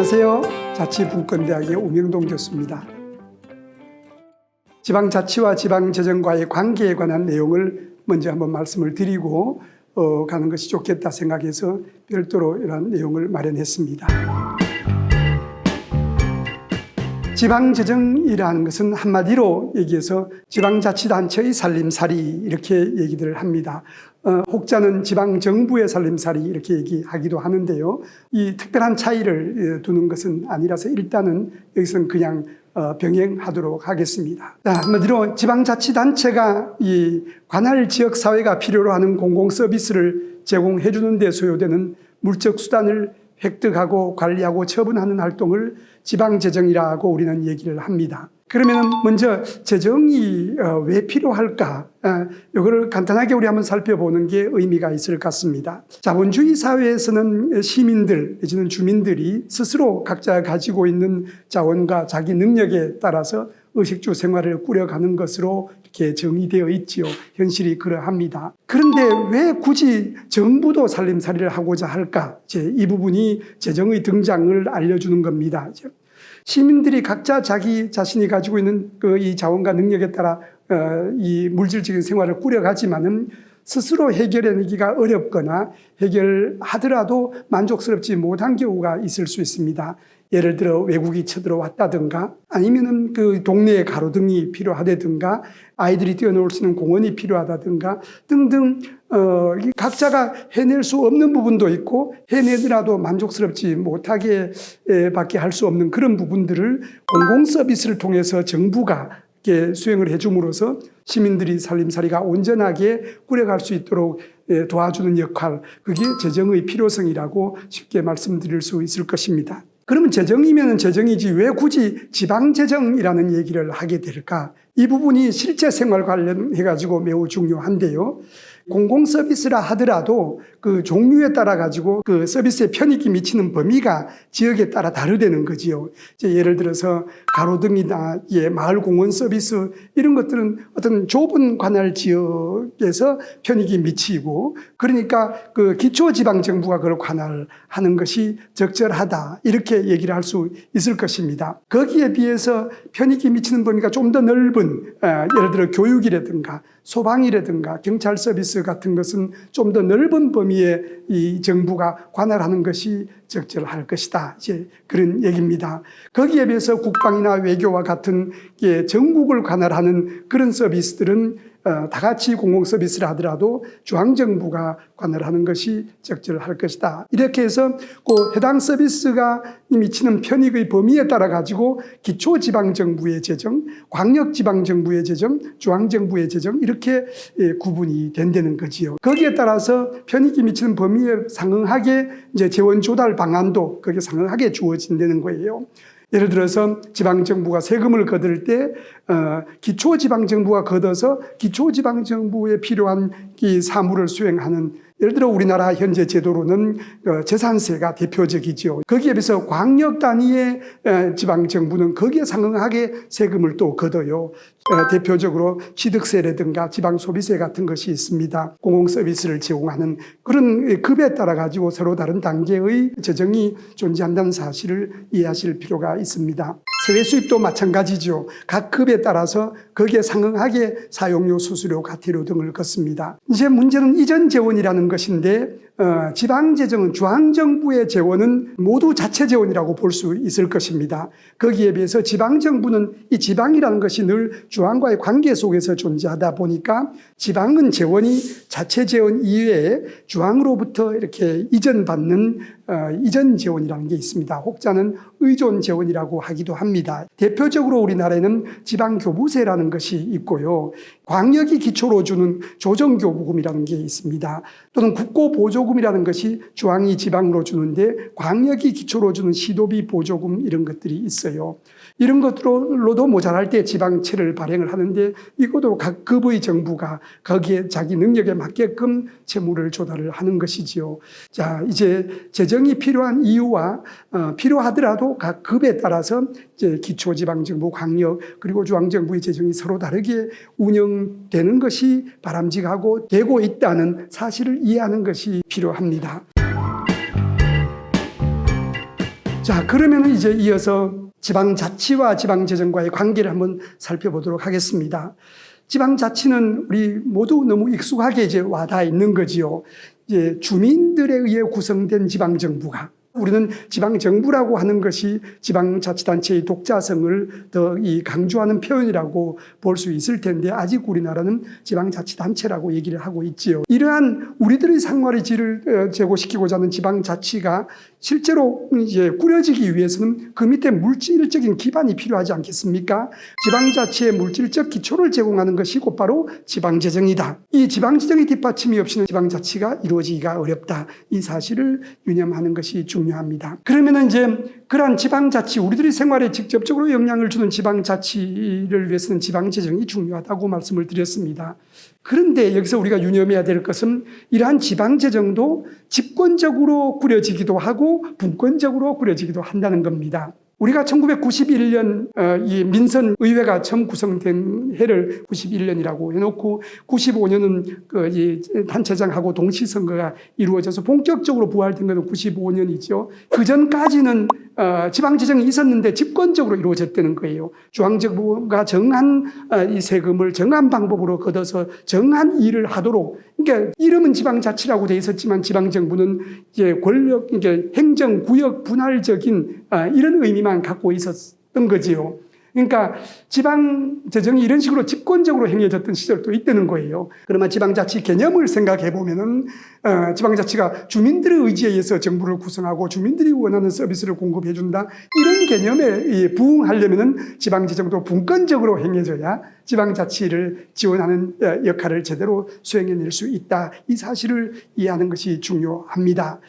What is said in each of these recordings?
안녕하세요. 자치분권대학의 우명동 교수입니다. 지방자치와 지방재정과의 관계에 관한 내용을 먼저 한번 말씀을 드리고 어, 가는 것이 좋겠다 생각해서 별도로 이러한 내용을 마련했습니다. 지방재정이라는 것은 한마디로 얘기해서 지방자치단체의 살림살이 이렇게 얘기들을 합니다. 어, 혹자는 지방정부의 살림살이 이렇게 얘기하기도 하는데요. 이 특별한 차이를 예, 두는 것은 아니라서 일단은 여기서는 그냥 어, 병행하도록 하겠습니다. 자, 한마디로 지방자치단체가 이 관할 지역 사회가 필요로 하는 공공 서비스를 제공해 주는 데 소요되는 물적 수단을 획득하고 관리하고 처분하는 활동을 지방재정이라고 우리는 얘기를 합니다. 그러면 먼저 재정이 어, 왜 필요할까? 어, 이거를 간단하게 우리 한번 살펴보는 게 의미가 있을 것 같습니다. 자본주의 사회에서는 시민들 내지는 주민들이 스스로 각자 가지고 있는 자원과 자기 능력에 따라서 의식주 생활을 꾸려가는 것으로 이렇게 정의되어 있지요. 현실이 그러합니다. 그런데 왜 굳이 정부도 살림살이를 하고자 할까? 이제 이 부분이 재정의 등장을 알려주는 겁니다. 시민들이 각자 자기 자신이 가지고 있는 그 이 자원과 능력에 따라 어, 이 물질적인 생활을 꾸려가지만은 스스로 해결해내기가 어렵거나 해결하더라도 만족스럽지 못한 경우가 있을 수 있습니다. 예를 들어 외국이 쳐들어왔다든가 아니면은 그 동네에 가로등이 필요하다든가 아이들이 뛰어놀 수 있는 공원이 필요하다든가 등등 어, 이 각자가 해낼 수 없는 부분도 있고 해내더라도 만족스럽지 못하게 에, 밖에 할 수 없는 그런 부분들을 공공 서비스를 통해서 정부가 수행을 해줌으로써 시민들이 살림살이가 온전하게 꾸려갈 수 있도록 예, 도와주는 역할, 그게 재정의 필요성이라고 쉽게 말씀드릴 수 있을 것입니다. 그러면 재정이면 재정이지 왜 굳이 지방재정이라는 얘기를 하게 될까? 이 부분이 실제 생활 관련해가지고 매우 중요한데요. 공공 서비스라 하더라도 그 종류에 따라 가지고 그 서비스의 편익이 미치는 범위가 지역에 따라 다르다는 거지요. 이제 예를 들어서 가로등이나 예, 마을 공원 서비스 이런 것들은 어떤 좁은 관할 지역에서 편익이 미치고 그러니까 그 기초 지방 정부가 그걸 관할하는 것이 적절하다 이렇게 얘기를 할 수 있을 것입니다. 거기에 비해서 편익이 미치는 범위가 좀 더 넓은 어, 예를 들어 교육이라든가 소방이라든가 경찰 서비스 같은 것은 좀 더 넓은 범위 에이 정부가 관할하는 것이 적절할 것이다. 이제 그런 얘기입니다. 거기에 비해서 국방이나 외교와 같은 게 전국을 관할하는 그런 서비스들은 어, 다 같이 공공 서비스를 하더라도 중앙 정부가 관할하는 것이 적절할 것이다. 이렇게 해서 그 해당 서비스가 미치는 편익의 범위에 따라 가지고 기초 지방 정부의 재정, 광역 지방 정부의 재정, 중앙 정부의 재정 이렇게 예, 구분이 된다는 거지요. 거기에 따라서 편익이 미치는 범위에 상응하게 이제 재원 조달 방안도 거기에 상응하게 주어진다는 거예요. 예를 들어서 지방정부가 세금을 거둘 때 어, 기초지방정부가 걷어서 기초지방정부에 필요한 이 사무를 수행하는 예를 들어 우리나라 현재 제도로는 어, 재산세가 대표적이죠. 거기에 비해서 광역 단위의 에, 지방 정부는 거기에 상응하게 세금을 또 걷어요. 어, 대표적으로 취득세라든가 지방 소비세 같은 것이 있습니다. 공공 서비스를 제공하는 그런 급에 따라 가지고 서로 다른 단계의 재정이 존재한다는 사실을 이해하실 필요가 있습니다. 세외 수입도 마찬가지죠. 각 급에 따라서 거기에 상응하게 사용료, 수수료, 가태료 등을 걷습니다. 이제 문제는 이전 재원이라는 것인데 어, 지방재정은 중앙정부의 재원은 모두 자체 재원이라고 볼 수 있을 것입니다. 거기에 비해서 지방정부는 이 지방이라는 것이 늘 중앙과의 관계 속에서 존재하다 보니까 지방은 재원이 자체 재원 이외에 중앙으로부터 이렇게 이전받는 어, 이전 재원이라는 게 있습니다. 혹자는 의존 재원이라고 하기도 합니다. 대표적으로 우리나라에는 지방교부세라는 것이 있고요. 광역이 기초로 주는 조정교부금이라는 게 있습니다. 또는 국고보조금 이라는 것이 중앙이 지방으로 주는데 광역이 기초로 주는 시도비 보조금 이런 것들이 있어요. 이런 것들로도 모자랄 때 지방채를 발행을 하는데 이것도 각 급의 정부가 거기에 자기 능력에 맞게끔 채무를 조달을 하는 것이지요. 자, 이제 재정이 필요한 이유와 어, 필요하더라도 각 급에 따라서 이제 기초 지방정부, 광역 그리고 중앙정부의 재정이 서로 다르게 운영되는 것이 바람직하고 되고 있다는 사실을 이해하는 것이 필요합니다. 자, 그러면 이제 이어서 지방자치와 지방재정과의 관계를 한번 살펴보도록 하겠습니다. 지방자치는 우리 모두 너무 익숙하게 이제 와닿아 있는 거지요. 이제 주민들에 의해 구성된 지방정부가 우리는 지방 정부라고 하는 것이 지방 자치단체의 독자성을 더 이 강조하는 표현이라고 볼 수 있을 텐데 아직 우리나라는 지방 자치단체라고 얘기를 하고 있지요. 이러한 우리들의 생활의 질을 어, 제고시키고자 하는 지방 자치가 실제로 이제 꾸려지기 위해서는 그 밑에 물질적인 기반이 필요하지 않겠습니까? 지방 자치의 물질적 기초를 제공하는 것이 곧바로 지방 재정이다. 이 지방 재정의 뒷받침이 없이는 지방 자치가 이루어지기가 어렵다. 이 사실을 유념하는 것이 중 요합니다. 그러면 이제 그러한 지방자치, 우리들의 생활에 직접적으로 영향을 주는 지방자치를 위해서는 지방재정이 중요하다고 말씀을 드렸습니다. 그런데 여기서 우리가 유념해야 될 것은 이러한 지방재정도 집권적으로 꾸려지기도 하고 분권적으로 꾸려지기도 한다는 겁니다. 우리가 1991년 어, 이 민선 의회가 처음 구성된 해를 91년이라고 해놓고 95년은 그이 단체장하고 동시 선거가 이루어져서 본격적으로 부활된 것은 95년이죠. 그 전까지는 어, 지방 지정이 있었는데 집권적으로 이루어졌다는 거예요. 중앙정부가 정한 어, 이 세금을 정한 방법으로 걷어서 정한 일을 하도록 그러니까 이름은 지방자치라고 돼 있었지만 지방정부는 이제 권력, 이게 행정 구역 분할적인 아, 이런 의미만 갖고 있었던 거지요. 그러니까 지방 재정이 이런 식으로 집권적으로 행해졌던 시절도 있다는 거예요. 그러면 지방자치 개념을 생각해 보면은 어, 지방자치가 주민들의 의지에 의해서 정부를 구성하고 주민들이 원하는 서비스를 공급해 준다 이런 개념에 이 부응하려면은 지방재정도 분권적으로 행해져야 지방자치를 지원하는 어, 역할을 제대로 수행해낼 수 있다 이 사실을 이해하는 것이 중요합니다.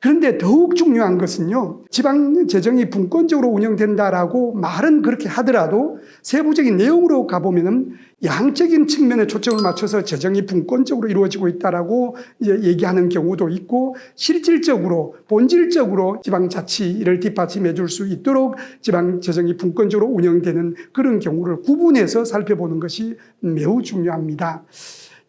그런데 더욱 중요한 것은요 지방재정이 분권적으로 운영된다라고 말은 그렇게 하더 라도 세부적인 내용으로 가보면은 양적인 측면에 초점을 맞춰서 재정이 분권적으로 이루어지고 있다라고 얘기하는 경우도 있고 실질적으로 본질적으로 지방자치를 뒷받침해 줄 수 있도록 지방 재정이 분권적으로 운영되는 그런 경우를 구분해서 살펴보는 것이 매우 중요합니다.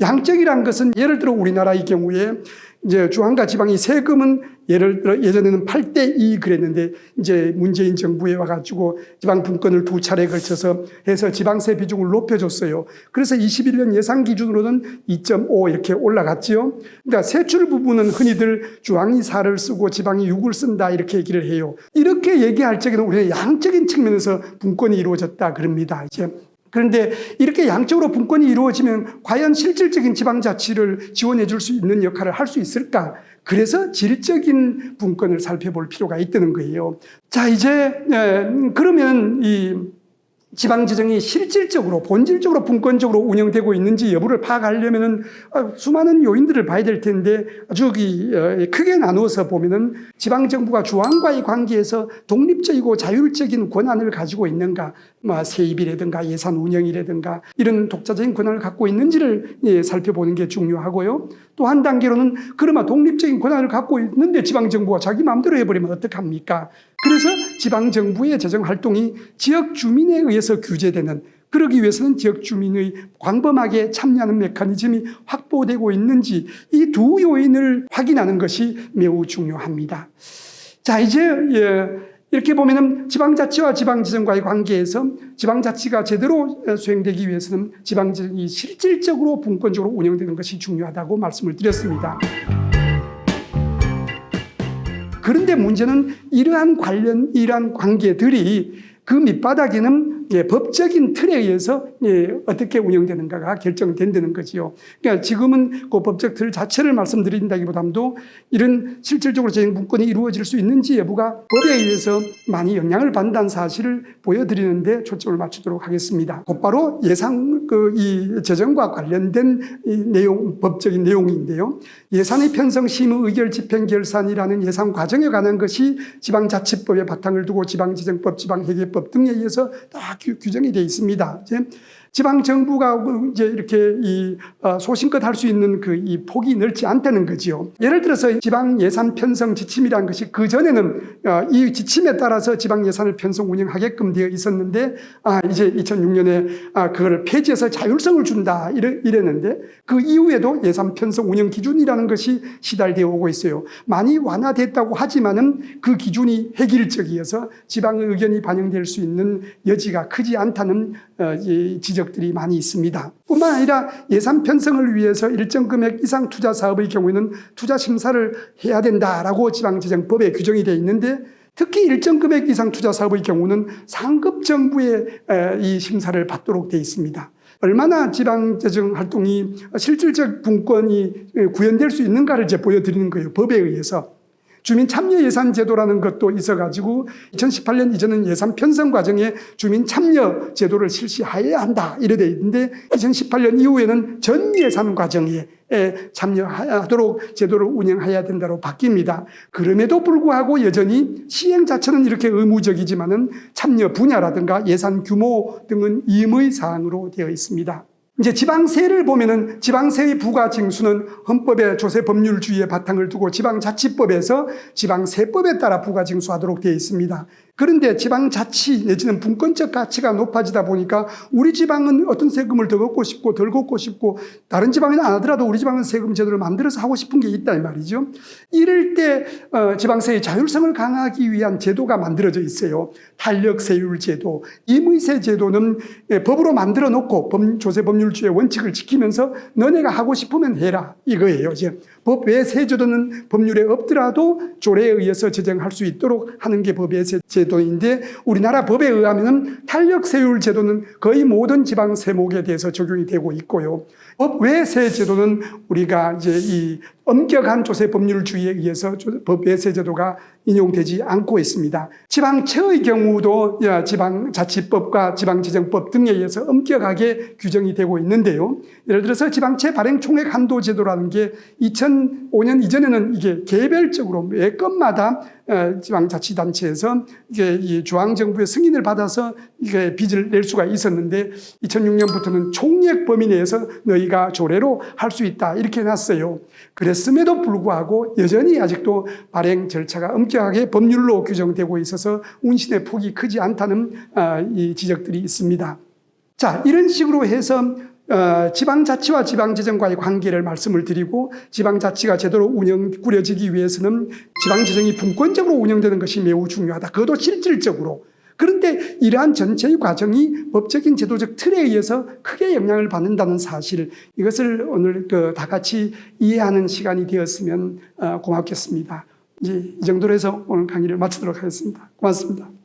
양적이란 것은 예를 들어 우리나라의 경우에 이제 중앙과 지방이 세금은 예를 들어 예전에는 8대 2 그랬는데 이제 문재인 정부에 와가지고 지방 분권을 두 차례 걸쳐서 해서 지방세 비중을 높여줬어요. 그래서 21년 예상 기준으로는 2.5 이렇게 올라갔지요. 그러니까 세출 부분은 흔히들 중앙이 4를 쓰고 지방이 6을 쓴다 이렇게 얘기를 해요. 이렇게 얘기할 적에는 우리는 양적인 측면에서 분권이 이루어졌다 그럽니다. 이제 그런데 이렇게 양적으로 분권이 이루어지면 과연 실질적인 지방자치를 지원해 줄 수 있는 역할을 할 수 있을까? 그래서 질적인 분권을 살펴볼 필요가 있다는 거예요. 자, 이제, 그러면 이 지방재정이 실질적으로 본질적으로 분권적으로 운영되고 있는지 여부를 파악하려면은 어, 수많은 요인들을 봐야 될 텐데 아주 크게 나누어서 보면은 지방 정부가 중앙과의 관계에서 독립적이고 자율적인 권한을 가지고 있는가, 뭐 세입이라든가 예산 운영이라든가 이런 독자적인 권한을 갖고 있는지를 예, 살펴보는 게 중요하고요. 또 한 단계로는 그러면 독립적인 권한을 갖고 있는데 지방 정부가 자기 마음대로 해버리면 어떡합니까? 그래서 지방 정부의 재정 활동이 지역 주민에 의해서 규제되는 그러기 위해서는 지역 주민의 광범하게 참여하는 메커니즘이 확보되고 있는지 이 두 요인을 확인하는 것이 매우 중요합니다. 자, 이제 예, 이렇게 보면은 지방자치와 지방지정과의 관계에서 지방자치가 제대로 수행되기 위해서는 지방지정이 실질적으로 분권적으로 운영되는 것이 중요하다고 말씀을 드렸습니다. 그런데 문제는 이러한 관련, 이러한 관계들이 그 밑바닥에는 예, 법적인 틀에 의해서 예, 어떻게 운영되는가가 결정된다는 거지요. 그러니까 지금은 그 법적 틀 자체를 말씀드린다기보다도 이런 실질적으로 재정 분권이 이루어질 수 있는지 여부가 법에 의해서 많이 영향을 받는다는 사실을 보여드리는데 초점을 맞추도록 하겠습니다. 곧바로 예산 그이 재정과 관련된 이 내용 법적인 내용인데요. 예산의 편성 심의 의결 집행 결산이라는 예산 과정에 관한 것이 지방자치법의 바탕을 두고 지방지정법, 지방회계법 등에 의해서 다 규정이 되어 있습니다. 지방 정부가 이제 이렇게 이 어, 소신껏 할 수 있는 그 이 폭이 넓지 않다는 거지요. 예를 들어서 지방 예산 편성 지침이라는 것이 그 전에는 어, 이 지침에 따라서 지방 예산을 편성 운영하게끔 되어 있었는데 아 이제 2006년에 아 그거를 폐지해서 자율성을 준다 이래, 이랬는데 그 이후에도 예산 편성 운영 기준이라는 것이 시달되어 오고 있어요. 많이 완화됐다고 하지만은 그 기준이 획일적이어서 지방의 의견이 반영될 수 있는 여지가 크지 않다는 어, 이 지적들이 많이 있습니다. 뿐만 아니라 예산 편성을 위해서 일정 금액 이상 투자 사업의 경우에는 투자 심사를 해야 된다라고 지방재정법에 규정이 되어 있는데 특히 일정 금액 이상 투자 사업의 경우는 상급 정부의 에, 이 심사를 받도록 되어 있습니다. 얼마나 지방재정 활동이 실질적 분권이 구현될 수 있는가를 이제 보여드리는 거예요. 법에 의해서. 주민 참여 예산 제도라는 것도 있어가지고 2018년 이전은 예산 편성 과정에 주민 참여 제도를 실시해야 한다 이래 돼 있는데 2018년 이후에는 전 예산 과정에 참여하도록 제도를 운영해야 된다고 바뀝니다. 그럼에도 불구하고 여전히 시행 자체는 이렇게 의무적이지만은 참여 분야라든가 예산 규모 등은 임의 사항으로 되어 있습니다. 이제 지방세를 보면은 지방세의 부과 징수는 헌법의 조세 법률주의에 바탕을 두고 지방자치법에서 지방세법에 따라 부과 징수하도록 되어 있습니다. 그런데 지방자치 내지는 분권적 가치가 높아지다 보니까 우리 지방은 어떤 세금을 더 걷고 싶고 덜 걷고 싶고 다른 지방은 안 하더라도 우리 지방은 세금 제도를 만들어서 하고 싶은 게 있다 이 말이죠. 이럴 때 어, 지방세의 자율성을 강화하기 위한 제도가 만들어져 있어요. 탄력세율 제도, 임의세 제도는 예, 법으로 만들어 놓고 법, 조세 법률주의 원칙을 지키면서 너네가 하고 싶으면 해라 이거예요. 이제 법 외 세제도는 법률에 없더라도 조례에 의해서 제정할 수 있도록 하는 게 법의 제도인데 우리나라 법에 의하면 탄력세율 제도는 거의 모든 지방 세목에 대해서 적용이 되고 있고요. 법외 세 제도는 우리가 이제 이 엄격한 조세 법률주의에 의해서 법 외세 제도가 인용되지 않고 있습니다. 지방채의 경우도 지방자치법과 지방재정법 등에 의해서 엄격하게 규정이 되고 있는데요. 예를 들어서 지방채 발행 총액 한도 제도라는 게 2005년 이전에는 이게 개별적으로 매 건마다 어, 지방자치단체에서 이게 이 중앙정부의 승인을 받아서 이게 빚을 낼 수가 있었는데 2006년부터는 총액 범위 내에서 너희가 조례로 할 수 있다 이렇게 해놨어요. 그랬음에도 불구하고 여전히 아직도 발행 절차가 엄격하게 법률로 규정되고 있어서 운신의 폭이 크지 않다는 아, 이 지적들이 있습니다. 자 이런 식으로 해서 어, 지방자치와 지방재정과의 관계를 말씀을 드리고 지방자치가 제대로 운영 꾸려지기 위해서는 지방재정이 분권적으로 운영되는 것이 매우 중요하다. 그것도 실질적으로. 그런데 이러한 전체의 과정이 법적인 제도적 틀에 의해서 크게 영향을 받는다는 사실 이것을 오늘 그 다 같이 이해하는 시간이 되었으면 어, 고맙겠습니다. 이제 이 정도로 해서 오늘 강의를 마치도록 하겠습니다. 고맙습니다.